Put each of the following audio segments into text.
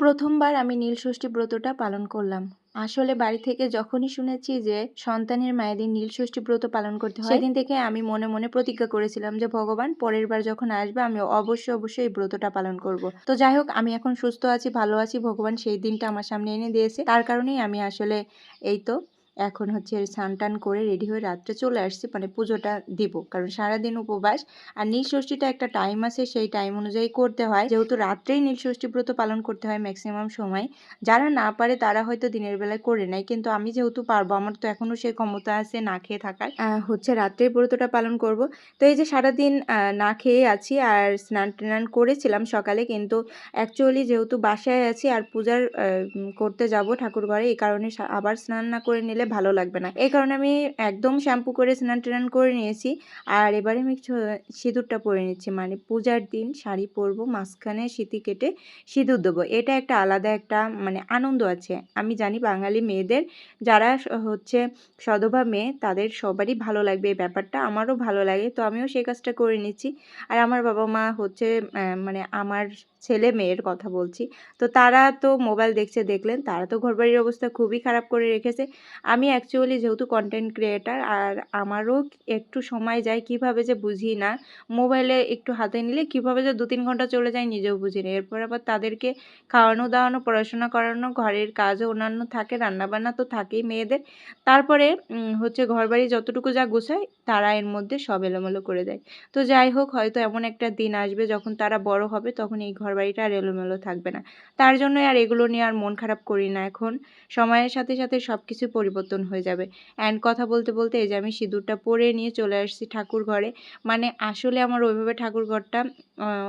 প্রথমবার আমি নীলষষ্ঠী ব্রতটা পালন করলাম। আসলে বাড়ি থেকে যখনই শুনেছি যে সন্তানের মায়েদের নীলষষ্ঠী ব্রত পালন করতে হয়, সেদিন থেকে আমি মনে, মনে প্রতিজ্ঞা করেছিলাম যে ভগবান পরের বার যখন আসবে আমি অবশ্যই, অবশ্যই এই ব্রতটা পালন করব। তো যাই হোক আমি এখন সুস্থ আছি, ভালো আছি। ভগবান সেই দিনটা আমার সামনে এনে দিয়েছে। তার কারণেই আমি আসলে এই তো এখন হচ্ছে স্নান টান করে রেডি হয়ে রাত্রে চলে আসছি মানে পুজোটা দিব। কারণ সারাদিন উপবাস আর নীলষষ্ঠীটা একটা টাইম আছে, সেই টাইম অনুযায়ী করতে হয়। যেহেতু রাত্রেই নীলষষ্ঠী ব্রত পালন করতে হয় ম্যাক্সিমাম সময়। যারা না পারে তারা হয়তো দিনের বেলায় করে নেয়, কিন্তু আমি যেহেতু পারব, আমার তো এখনও সেই ক্ষমতা আছে না খেয়ে থাকার। হচ্ছে রাত্রেই ব্রতটা পালন করব। তো এই যে সারাদিন না খেয়ে আছি আর স্নান টান করেছিলাম সকালে, কিন্তু অ্যাকচুয়ালি যেহেতু বাসায় আছি আর পূজার করতে যাব ঠাকুর ঘরে, এই কারণে আবার স্নান না করে নিলে ভালো লাগবে না। এই কারণে আমি একদম শ্যাম্পু করে, স্নান টান করে নিয়েছি। আর এবারে আমি সিঁদুরটা পরে নিচ্ছি। মানে পূজার দিন শাড়ি পরবো, মাঝখানে সিঁতি কেটে সিঁদুর দেবো। এটা একটা আলাদা একটা মানে আনন্দ আছে। আমি জানি বাঙালি মেয়েদের, যারা হচ্ছে সধবা মেয়ে, তাদের সবারই ভালো লাগবে এই ব্যাপারটা। আমারও ভালো লাগে। তো আমিও সেই কাজটা করে নিচ্ছি। আর আমার বাবা মা হচ্ছে মানে আমার ছেলে মেয়ের কথা বলছি। তো তারা তো মোবাইল দেখছে, দেখলেন। তারা তো ঘরবাড়ির অবস্থা খুবই খারাপ করে রেখেছে। আমি অ্যাকচুয়ালি যেহেতু কন্টেন্ট ক্রিয়েটার আর আমারও একটু সময় যায় কীভাবে যে বুঝি না মোবাইলে একটু হাতে নিলে কীভাবে যে দু তিন ঘণ্টা চলে যায় নিজেও বুঝি না। এরপর আবার তাদেরকে খাওয়ানো, দাওয়ানো, পড়াশোনা করানো, ঘরের কাজও অন্যান্য থাকে, রান্নাবান্না তো থাকেই মেয়েদের। তারপরে হচ্ছে ঘরবাড়ি যতটুকু যা গোছায়, তারা এর মধ্যে সব এলোমেলো করে দেয়। তো যাই হোক, হয়তো এমন একটা দিন আসবে যখন তারা বড় হবে, তখন এই ঘরবাড়িটা আর এলোমেলো থাকবে না। তার জন্য আর এগুলো নিয়ে আর মন খারাপ করি না এখন। সময়ের সাথে সাথে সব কিছু পরিবর্তন হয়ে যাবে। অ্যান্ড কথা বলতে বলতে এই যে আমি সিঁদুরটা পরে নিয়ে চলে আসছি ঠাকুর ঘরে মানে আসলে আমার ওইভাবে ঠাকুর ঘরটা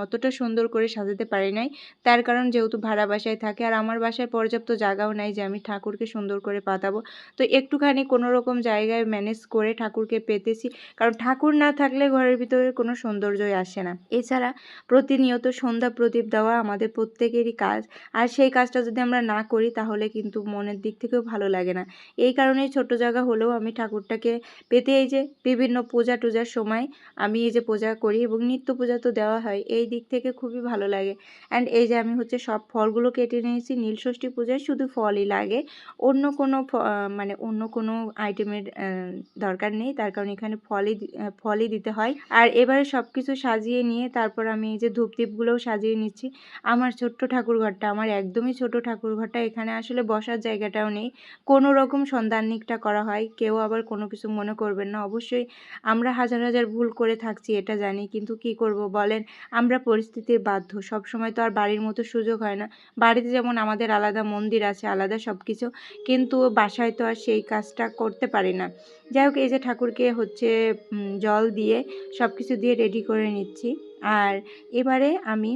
অতটা সুন্দর করে সাজাতে পারি নাই। তার কারণ যেহেতু ভাড়া বাসায় থাকে, আর আমার বাসায় পর্যাপ্ত জায়গাও নাই যে আমি ঠাকুরকে সুন্দর করে পাতাবো। তো একটুখানি কোনো রকম জায়গায় ম্যানেজ করে ঠাকুরকে পেতেছি, কারণ ঠাকুর না থাকলে ঘরের ভিতরে কোনো সৌন্দর্যই আসে না। এছাড়া প্রতিনিয়ত সন্ধ্যা প্রদীপ দেওয়া আমাদের প্রত্যেকেরই কাজ, আর সেই কাজটা যদি আমরা না করি তাহলে কিন্তু মনের দিক থেকেও ভালো লাগে না। এই কারণেই ছোট জায়গা হলেও আমি ঠাকুরটাকে পেতে এই যে বিভিন্ন পূজা টুজার সময় আমি এই যে পূজা করি এবং নিত্য পূজা তো দেওয়া হয় এই দিক থেকে খুবই ভালো লাগে। অ্যান্ড এই যে আমি হচ্ছে সব ফলগুলো কেটে নিয়েছি, নীলষষ্ঠী পূজায় শুধু ফলই লাগে। অন্য কোনো মানে অন্য কোনো আইটেমের দরকার নেই। তার কারণ এখানে ফলই ফলই দিতে হয়। আর এবারে সব কিছু সাজিয়ে নিয়ে তারপর আমি এই যে ধূপদীপগুলোও সাজিয়ে নিচ্ছি। আমার ছোট্ট ঠাকুরঘরটা, আমার একদমই ছোট ঠাকুরঘরটা, এখানে আসলে বসার জায়গাটাও নেই। কোনো রকম সন্ধানিকটা করা হয়, কেউ আবার কোনো কিছু মনে করবেন না। অবশ্যই আমরা হাজার হাজার ভুল করে থাকছি, এটা জানি। কিন্তু কি করব বলেন? আমরা পরিস্থিতির বাধ্য। সব সময় তো আর বাড়ির মতো সুযোগ হয় না। বাড়িতে যেমন আমাদের আলাদা মন্দির আছে, আলাদা সব কিছু কিন্তু বাসায় তো আর সেই কাজটা করতে পারি না। যাই হোক, এই যে ঠাকুরকে হচ্ছে জল দিয়ে সব কিছু দিয়ে রেডি করে নিচ্ছি। আর এবারে আমি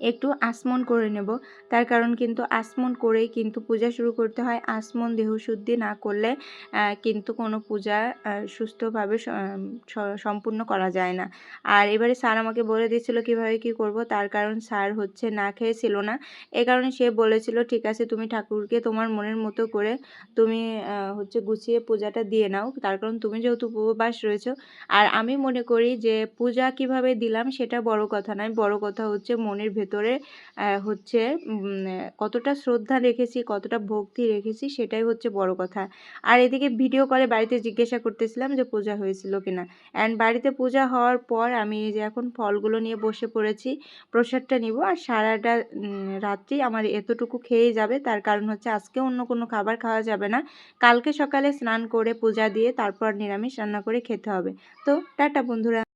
একটু আসমন করে নেব। তার কারণ কিন্তু আসমন করেই কিন্তু পূজা শুরু করতে হয়। আসমন দেহশুদ্ধি না করলে কিন্তু কোনো পূজা সুস্থভাবে সম্পূর্ণ করা যায় না। আর এবারে স্যার আমাকে বলে দিয়েছিল কীভাবে কি করব। তার কারণ স্যার হচ্ছে না খেয়েছিল না। এ কারণে সে বলেছিল, ঠিক আছে, তুমি ঠাকুরকে তোমার মনের মতো করে তুমি হচ্ছে গুছিয়ে পূজাটা দিয়ে নাও। তার কারণ তুমি যেহেতু উপবাস রয়েছো। আর আমি মনে করি যে পূজা কীভাবে দিলাম সেটা বড় কথা নয়। বড় কথা হচ্ছে মনের ভেতর ভেতরে হচ্ছে কতটা শ্রদ্ধা রেখেছি, কতটা ভক্তি রেখেছি, সেটাই হচ্ছে বড় কথা। আর এদিকে ভিডিও কলে বাড়িতে জিজ্ঞাসা করতেছিলাম যে পূজা হয়েছিল কিনা। অ্যান্ড বাড়িতে পূজা হওয়ার পর আমি যে এখন ফলগুলো নিয়ে বসে পড়েছি, প্রসাদটা নিব। আর সারাটা রাত্রি আমার এতটুকু খেয়েই যাবে, তার কারণ হচ্ছে আজকে অন্য কোনো খাবার খাওয়া যাবে না। কালকে সকালে স্নান করে পূজা দিয়ে তারপর নিরামিষ রান্না করে খেতে হবে। তো টাটা বন্ধুরা।